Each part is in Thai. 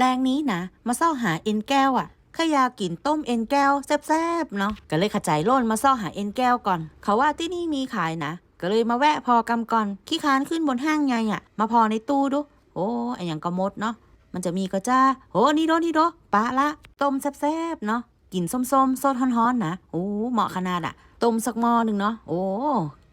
แรงนี้นะ มาเศร้าหาเอ็นแก้วอะข้ายากินต้มเอ็นแก้วแซ่บๆเนาะก็เลยขจายโล่นมาเศร้าหาเอ็นแก้วก่อน เขาว่าที่นี่มีขายนะ ก็เลยมาแวะพอกำก่อน ขี้คานขึ้นบนห้างไงอะมาพอในตู้ดู โอ้ไออย่างก็มดเนาะมันจะมีก็จ้าโอ้นี่โดนี่โดปะละ ต้มแซ่บๆเนาะ กินส้มๆสดฮ้อนๆนะโอ้เหมาะขนาดอะต้มสักหม้อหนึ่งเนาะโอ้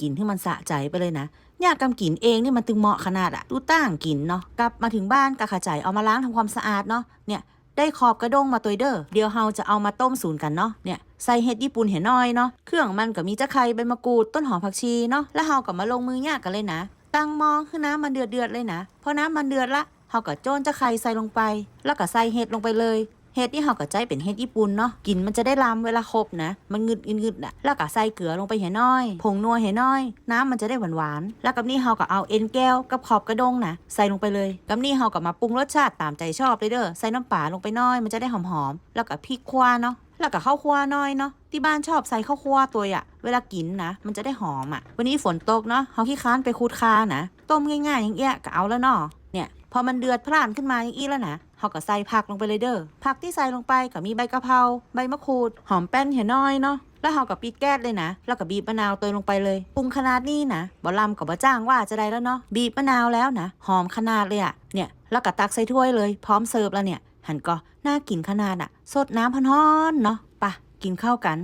กินที่มันสะใจไปเลยนะญาติกำกินเองนี่มันตึงเหมาะขนาดอะดูตั้งกินเนาะกลับมาถึงบ้านกะขาใจเอามาล้างทำความสะอาดเนาะเนี่ยได้ขอบกระด้งมาตัวเด้อเดี๋ยวเฮาจะเอามาต้มสูนกันเนาะเนี่ยใส่เห็ดญี่ปุ่นเห็นน้อยเนาะเครื่องมันก็มีตะไคร้ใบมะกรูดต้นหอมผักชีเนาะแล้วเฮาก็มาลงมือยางกันเลยนะ ตั้งหมองคือน้ำมันเดือดเดือดๆเลยนะพอน้ำมันเดือดละเฮาก็โจนจะไข่ใส่ลงไป แล้วก็ใส่เห็ดลงไปเลย เห็ดที่เฮาก็ใจเป็นเห็ดญี่ปุ่นเนาะกินมันจะได้ลำเวลาครบนะ มันงึดงึดอะแล้วก็ใส่เกลือลงไปเห็นน้อย ผงนัวเห็นน้อย น้ำมันจะได้หวานหวานแล้วกับนี่เฮาก็เอาเอ็นแก้วกับขอบกระดงนะใส่ลงไปเลยกับนี่เฮาก็มาปรุงรสชาติตามใจชอบเลยเด้อใส่น้ำปลาลงไปน้อยมันจะได้หอมๆแล้วก็พริกควาเนาะแล้วก็ข้าวคั่วน้อยเนาะที่บ้านชอบใส่ข้าวคั่วตัวอะเวลากินนะมันจะได้หอมอะ วันนี้ฝนตกเนาะเฮาขี้ค้านไปคูดคานะต้มง่ายๆอย่างเงี้ยก็เอาแล้วเนาะ พอมันเดือดพล่านขึ้นมาอย่างอี้แล้วนะเฮาก็ใส่ผักลงไปเลยเด้อผักที่ใส่ลงไปก็มีใบกะเพราใบมะกรูด หอมแป้นเห็นน้อยเนาะแล้วเฮาก็ปิดแก๊สเลยนะ แล้วก็บีบมะนาวตัวลงไปเลยปรุงขนาดนี้นะบ่ลำกับบ่จ้างว่าจะได้แล้วเนาะบีบมะนาวแล้วนะหอมขนาดเลยอะเนี่ยแล้วก็ตักใส่ถ้วยเลย พร้อมเสิร์ฟแล้วเนี่ยหันก็น่ากินขนาดอะสดน้ำพันฮ้อนเนาะปะกินข้าวกัน